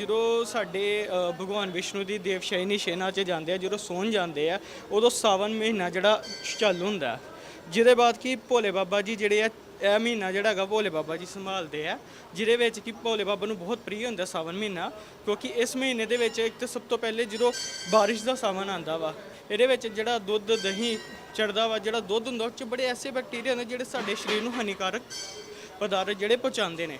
ਜਦੋਂ ਸਾਡੇ ਅ, ਭਗਵਾਨ ਵਿਸ਼ਨੂੰ ਦੀ ਦੇਵਸ਼ੈਨੀ ਸ਼ੇਨਾ 'ਚ ਜਾਂਦੇ ਆ ਜਦੋਂ ਸੌਣ ਜਾਂਦੇ ਆ ਉਦੋਂ ਸਾਵਨ ਮਹੀਨਾ ਜਿਹੜਾ ਚਾਲੂ ਹੁੰਦਾ ਹੈ। ਜਿਹਦੇ ਬਾਅਦ ਕੀ ਭੋਲੇ ਬਾਬਾ ਜੀ ਜਿਹੜੇ ਆ ਇਹ ਮਹੀਨਾ ਜਿਹੜਾ ਹੈਗਾ ਭੋਲੇ ਬਾਬਾ ਜੀ ਸੰਭਾਲਦੇ ਆ ਜਿਹਦੇ ਵਿੱਚ ਕਿ ਭੋਲੇ ਬਾਬਾ ਨੂੰ ਬਹੁਤ ਪ੍ਰਿय ਹੁੰਦਾ ਸਾਵਨ ਮਹੀਨਾ ਕਿਉਂਕਿ ਇਸ ਮਹੀਨੇ ਦੇ ਵਿੱਚ ਇੱਕ ਤਾਂ ਸਭ ਤੋਂ ਪਹਿਲੇ ਜਦੋਂ ਬਾਰਿਸ਼ ਦਾ ਸਾਵਨ ਆਂਦਾ ਵਾ ਇਹਦੇ ਵਿੱਚ ਜਿਹੜਾ ਦੁੱਧ ਦਹੀਂ ਚੜਦਾ ਵਾ ਜਿਹੜਾ ਦੁੱਧ ਹੁੰਦਾ ਉਹ ਚ ਬੜੇ ਐਸੇ ਬੈਕਟੀਰੀਆ ਹੁੰਦੇ ਜਿਹੜੇ ਸਾਡੇ ਸਰੀਰ ਨੂੰ ਹਾਨੀਕਾਰਕ ਪਦਾਰਥ ਜਿਹੜੇ ਪਹੁੰਚਾਉਂਦੇ ਨੇ।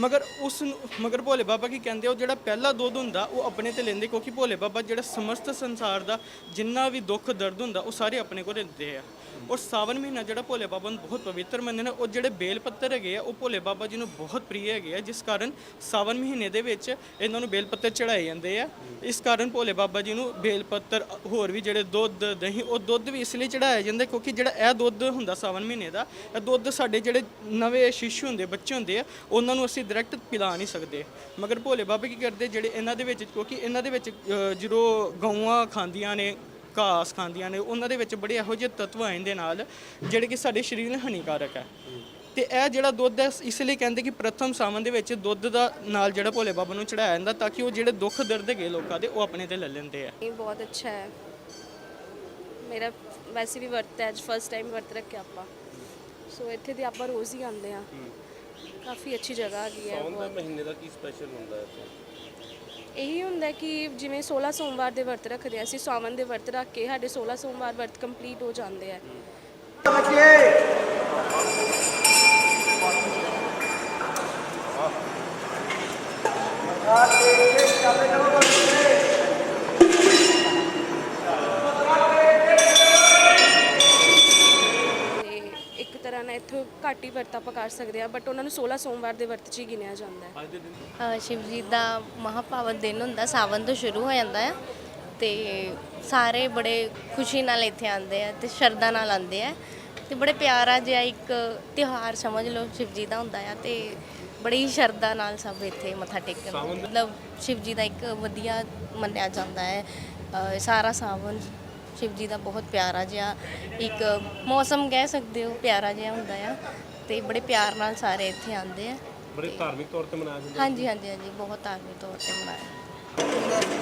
ਮਗਰ ਉਸ ਨੂੰ, ਮਗਰ ਭੋਲੇ ਬਾਬਾ ਕੀ ਕਹਿੰਦੇ ਉਹ ਜਿਹੜਾ ਪਹਿਲਾ ਦੁੱਧ ਹੁੰਦਾ, ਉਹ ਆਪਣੇ ਤੇ ਲੈਂਦੇ, ਕਿਉਂਕਿ ਭੋਲੇ ਬਾਬਾ ਜਿਹੜਾ ਸਮਸਤ ਸੰਸਾਰ ਦਾ ਜਿੰਨਾ ਵੀ ਦੁੱਖ, ਦਰਦ ਹੁੰਦਾ, ਉਹ ਸਾਰੇ ਆਪਣੇ ਕੋਲ ਲੈਂਦੇ ਆ। ਔਰ ਸਾਵਨ ਮਹੀਨਾ ਜਿਹੜਾ ਭੋਲੇ ਬਾਬਾ ਨੂੰ ਬਹੁਤ ਪਵਿੱਤਰ ਮੰਨਦੇ ਨੇ, ਉਹ ਜਿਹੜੇ ਬੇਲ ਪੱਤਰ ਹੈਗੇ ਆ, ਉਹ ਭੋਲੇ ਬਾਬਾ ਜੀ ਨੂੰ ਬਹੁਤ ਪ੍ਰਿय ਹੈਗੇ ਆ, ਜਿਸ ਕਾਰਨ ਸਾਵਨ ਮਹੀਨੇ ਦੇ ਵਿੱਚ ਇਹਨਾਂ ਨੂੰ ਬੇਲ ਪੱਤਰ ਚੜਾਏ ਜਾਂਦੇ ਆ। ਇਸ ਕਾਰਨ ਭੋਲੇ ਬਾਬਾ ਜੀ ਨੂੰ ਬੇਲ ਪੱਤਰ, ਹੋਰ ਵੀ ਜਿਹੜੇ ਦੁੱਧ, ਦਹੀਂ, ਉਹ ਦੁੱਧ ਵੀ ਇਸ ਲਈ ਚੜਾਇਆ ਜਾਂਦਾ, ਕਿਉਂਕਿ ਜਿਹੜਾ ਇਹ ਦੁੱਧ ਹੁੰਦਾ ਸਾਵਨ ਮਹੀਨੇ ਦਾ, ਇਹ ਦੁੱਧ ਸਾਡੇ ਜਿਹੜੇ ਨਵੇਂ ਸ਼ਿਸ਼ੂ ਹੁੰਦੇ ਬੱਚੇ ਹੁੰਦੇ ਆ ਉਹਨਾਂ ਨੂੰ ਅਸੀਂ ਡਾਇਰੈਕਟ ਪਿਲਾ ਨਹੀਂ ਸਕਦੇ। ਮਗਰ ਭੋਲੇ ਬਾਬਾ ਕੀ ਕਰਦੇ ਜਿਹੜੇ ਇਹਨਾਂ ਦੇ ਵਿੱਚ ਕਿਉਂਕਿ ਇਹਨਾਂ ਦੇ ਵਿੱਚ ਅ, ਜਦੋਂ ਗਊਆਂ ਖਾਂਦੀਆਂ ਨੇ ਘਾਸ ਖਾਂਦੀਆਂ ਨੇ ਉਹਨਾਂ ਦੇ ਵਿੱਚ ਬੜੇ ਇਹੋ ਜਿਹੇ ਤੱਤਵ ਆ ਜਾਂਦੇ ਨਾਲ ਜਿਹੜੇ ਕਿ ਸਾਡੇ ਸਰੀਰ ਲਈ ਹਾਨੀਕਾਰਕ ਹੈ ਤੇ ਇਹ ਜਿਹੜਾ ਦੁੱਧ ਹੈ ਇਸ ਲਈ ਕਹਿੰਦੇ ਕਿ ਪ੍ਰਥਮ ਸਾਵਨ ਦੇ ਵਿੱਚ ਦੁੱਧ ਦਾ ਨਾਲ ਜਿਹੜਾ ਭੋਲੇ ਬਾਬਾ ਨੂੰ ਚੜਾਇਆ ਜਾਂਦਾ ਤਾਂ ਕਿ ਉਹ ਜਿਹੜੇ ਦੁੱਖ ਦਰਦ ਹੈਗੇ ਲੋਕਾਂ ਦੇ ਉਹ ਆਪਣੇ ਤੇ ਲੈ ਲੈਂਦੇ ਆ। ਇਹ ਬਹੁਤ ਅੱਛਾ ਹੈ। ਮੇਰਾ ਵੈਸੇ ਵੀ ਵਰਤ ਹੈ ਅੱਜ ਫਸਟ ਟਾਈਮ ਵਰਤ ਰੱਖਿਆ ਆਪਾਂ। ਸੋ ਇੱਥੇ ਦੀ ਆਪਾਂ ਰੋਜ਼ ਹੀ ਆਉਂਦੇ ਆ ਕਾਫੀ ਅੱਛੀ ਜਗ੍ਹਾ ਹੈਗੀ ਹੈ ਸਾਵਨ ਦਾ ਬਹੁਤ। ਮਹੀਨੇ ਦਾ ਕੀ ਸਪੈਸ਼ਲ ਹੁੰਦਾ ਹੈ ਇੱਥੇ? ਇਹੀ ਹੁੰਦਾ ਕਿ ਜਿਵੇਂ 16 ਸੋਮਵਾਰ ਦੇ ਵਰਤ ਰੱਖਦੇ ਆ ਅਸੀਂ ਸਾਵਨ ਦੇ ਵਰਤ ਰੱਖ ਕੇ ਸਾਡੇ 16 ਸੋਮਵਾਰ ਵਰਤ ਕੰਪਲੀਟ ਹੋ ਜਾਂਦੇ ਆ ਤੇ ਨਾਲ ਇੱਥੋਂ ਘੱਟ ਹੀ ਵਰਤ ਆਪਾਂ ਕਰ ਸਕਦੇ ਆ ਬਟ ਉਹਨਾਂ ਨੂੰ 16 ਸੋਮਵਾਰ ਦੇ ਵਰਤ 'ਚ ਹੀ ਗਿਣਿਆ ਜਾਂਦਾ ਹੈ। ਅੱਜ ਦੇ ਦਿਨ? ਅ, ਸ਼ਿਵ ਜੀ ਦਾ ਮਹਾਪਾਵਨ ਦਿਨ ਹੁੰਦਾ ਸਾਵਨ ਤੋਂ ਸ਼ੁਰੂ ਹੋ ਜਾਂਦਾ ਹੈ ਤੇ ਸਾਰੇ ਬੜੇ ਖੁਸ਼ੀ ਨਾਲ ਇੱਥੇ ਆਉਂਦੇ ਆ ਤੇ ਸ਼ਰਧਾ ਨਾਲ ਆਉਂਦੇ ਆ ਤੇ ਬੜੇ ਪਿਆਰਾ ਜਿਹਾ ਇੱਕ ਤਿਉਹਾਰ ਸਮਝ ਲਓ ਸ਼ਿਵ ਜੀ ਦਾ ਹੁੰਦਾ ਆ ਤੇ ਬੜੀ ਸ਼ਰਧਾ ਨਾਲ ਸਭ ਇੱਥੇ ਮੱਥਾ ਟੇਕਣ ਮਤਲਬ ਸ਼ਿਵ ਜੀ ਦਾ ਇੱਕ ਵਧੀਆ ਮੰਨਿਆ ਜਾਂਦਾ ਹੈ ਅ, ਸਾਰਾ ਸਾਵਨ ਸ਼ਿਵ ਜੀ ਦਾ ਬਹੁਤ ਪਿਆਰਾ ਜਿਹਾ ਇੱਕ ਮੌਸਮ ਕਹਿ ਸਕਦੇ ਹੋ ਪਿਆਰਾ ਜਿਹਾ ਹੁੰਦਾ ਆ ਤੇ ਬੜੇ ਪਿਆਰ ਨਾਲ ਸਾਰੇ ਇੱਥੇ ਆਉਂਦੇ ਆ। ਬੜੇ ਧਾਰਮਿਕ ਤੌਰ ਤੇ ਮਨਾਇਆ ਜਾਂਦਾ। ਹਾਂਜੀ ਹਾਂਜੀ ਹਾਂਜੀ ਬਹੁਤ ਧਾਰਮਿਕ ਤੌਰ ਤੇ ਮਨਾਇਆ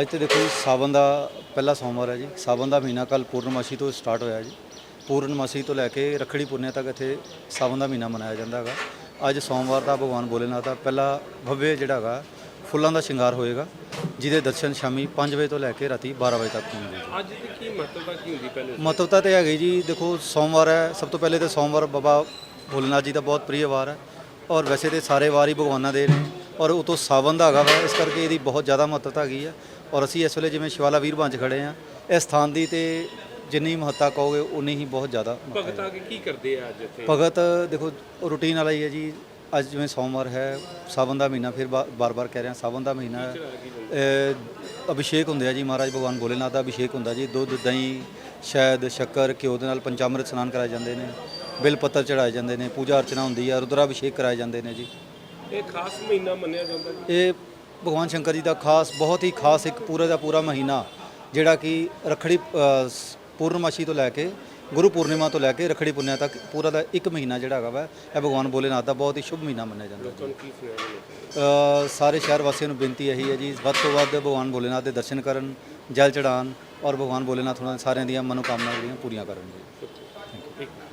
ਅੱਜ ਤੇ ਦੇਖੋ ਜੀ ਸਾਵਨ ਦਾ ਪਹਿਲਾ ਸੋਮਵਾਰ ਹੈ ਜੀ। ਸਾਵਨ ਦਾ ਮਹੀਨਾ ਕੱਲ ਪੂਰਨਮਾਸ਼ੀ ਤੋਂ ਸਟਾਰਟ ਹੋਇਆ ਜੀ। ਪੂਰਨਮਾਸ਼ੀ ਤੋਂ ਲੈ ਕੇ ਰੱਖੜੀ ਪੁੰਨਿਆ ਤੱਕ ਇੱਥੇ ਸਾਵਨ ਦਾ ਮਹੀਨਾ ਮਨਾਇਆ ਜਾਂਦਾ ਹੈਗਾ। ਅੱਜ ਸੋਮਵਾਰ ਦਾ ਭਗਵਾਨ ਭੋਲੇਨਾਥ ਦਾ ਪਹਿਲਾ ਭਵਯ ਜਿਹੜਾ ਹੈਗਾ ਫੁੱਲਾਂ ਦਾ ਸ਼ਿੰਗਾਰ ਹੋਏਗਾ ਜਿਹਦੇ ਦਰਸ਼ਨ ਸ਼ਾਮੀ 5 ਵਜੇ ਤੋਂ ਲੈ ਕੇ ਰਾਤੀ 12 ਵਜੇ ਤੱਕ ਹੋਣਗੇ ਅੱਜ ਦੀ ਕੀ ਮਹੱਤਵਤਾ ਕੀ ਹੁੰਦੀ ਪਹਿਲੇ ਮਹੱਤਵਤਾ ਤੇ ਹੈਗੀ ਜੀ ਦੇਖੋ ਸੋਮਵਾਰ ਹੈ ਸਭ ਤੋਂ ਪਹਿਲੇ ਤੇ ਸੋਮਵਾਰ ਬਾਬਾ ਭੋਲੇਨਾਥ ਜੀ ਦਾ ਬਹੁਤ ਪ੍ਰਿय ਵਾਰ ਹੈ। ਔਰ ਵੈਸੇ ਤੇ ਸਾਰੇ ਵਾਰ ਹੀ ਭਗਵਾਨਾਂ ਦੇ ਨੇ। ਔਰ ਉਤੋਂ ਸਾਵਨ ਦਾ ਹੈਗਾ ਵਾ ਇਸ ਕਰਕੇ ਇਹਦੀ ਬਹੁਤ ਜ਼ਿਆਦਾ ਮਹੱਤਵਤਾ ਹੈਗੀ ਹੈ। ਔਰ ਅਸੀਂ ਇਸ ਵੇਲੇ ਜਿਵੇਂ ਸ਼ਿਵਾਲਾ ਵੀਰ ਬੰਚ ਖੜੇ ਆ ਇਸ ਸਥਾਨ ਦੀ ਤੇ ਜਿੰਨੀ ਮਹੱਤਤਾ ਕਹੋਗੇ ਉਨੀ ਹੀ ਬਹੁਤ ਜ਼ਿਆਦਾ ਮਹੱਤਤਾ ਭਗਤ ਆ ਕੇ ਕੀ ਕਰਦੇ ਆ ਅੱਜ ਇੱਥੇ? ਭਗਤ ਦੇਖੋ ਰੂਟੀਨ ਵਾਲਾ ਹੀ ਹੈ ਜੀ। ਅੱਜ ਜਿਵੇਂ ਸੋਮਵਾਰ ਹੈ ਸਾਵਨ ਦਾ ਮਹੀਨਾ ਫਿਰ ਬਾਰ-ਬਾਰ ਕਹਿ ਰਿਹਾ ਸਾਵਨ ਦਾ ਮਹੀਨਾ ਹੈ ਅਹ ਅਭਿਸ਼ੇਕ ਹੁੰਦੇ ਆ ਜੀ ਮਹਾਰਾਜ ਭਗਵਾਨ ਭੋਲੇਨਾਥ ਦਾ ਅਭਿਸ਼ੇਕ ਹੁੰਦਾ ਜੀ। ਦੁੱਧ ਦਹੀਂ ਸ਼ਹਿਦ ਸ਼ੱਕਰ ਘਿਓ ਦੇ ਨਾਲ ਪੰਚਾਮ੍ਰਿਤ ਇਸ਼ਨਾਨ ਕਰਾਏ ਜਾਂਦੇ ਨੇ। ਬਿਲ ਪੱਤਰ ਚੜਾਏ ਜਾਂਦੇ ਨੇ ਪੂਜਾ ਅਰਚਨਾ ਹੁੰਦੀ ਹੈ ਰੁਦਰਾ ਅਭਿਸ਼ੇਕ ਕਰਾਏ ਜਾਂਦੇ ਨੇ ਜੀ। ਇਹ ਖਾਸ ਮਹੀਨਾ ਮੰਨਿਆ ਜਾਂਦਾ ਜੀ? ਇਹ ਭਗਵਾਨ ਸ਼ੰਕਰ ਜੀ ਦਾ ਖਾਸ ਬਹੁਤ ਹੀ ਖਾਸ ਇੱਕ ਪੂਰੇ ਦਾ ਪੂਰਾ ਮਹੀਨਾ ਜਿਹੜਾ ਕਿ ਰਖੜੀ ਪੂਰਨਮਾਸ਼ੀ ਤੋਂ ਲੈ ਕੇ ਗੁਰੂ ਪੂਰਨਿਮਾ ਤੋਂ ਲੈ ਕੇ ਰਖੜੀ ਪੁੰਨਿਆ ਤੱਕ ਪੂਰਾ ਦਾ ਇੱਕ ਮਹੀਨਾ ਜਿਹੜਾ ਹੈਗਾ ਵਾ ਇਹ ਭਗਵਾਨ ਭੋਲੇਨਾਥ ਦਾ ਬਹੁਤ ਹੀ ਸ਼ੁਭ ਮਹੀਨਾ ਮੰਨਿਆ ਜਾਂਦਾ ਹੈ। ਸਾਰੇ ਸ਼ਹਿਰ ਵਾਸੀਆਂ ਨੂੰ ਬੇਨਤੀ ਇਹੀ ਹੈ ਜੀ ਵੱਧ ਤੋਂ ਵੱਧ ਭਗਵਾਨ ਭੋਲੇਨਾਥ ਦੇ ਦਰਸ਼ਨ ਕਰਨ ਜਲ ਚੜਾਉਣ ਔਰ ਭਗਵਾਨ ਭੋਲੇਨਾਥ ਉਹਨਾਂ ਸਾਰਿਆਂ ਦੀਆਂ ਮਨੋਕਾਮਨਾਵਾਂ ਜਿਹੜੀਆਂ ਪੂਰੀਆਂ ਕਰਨ ਜੀ।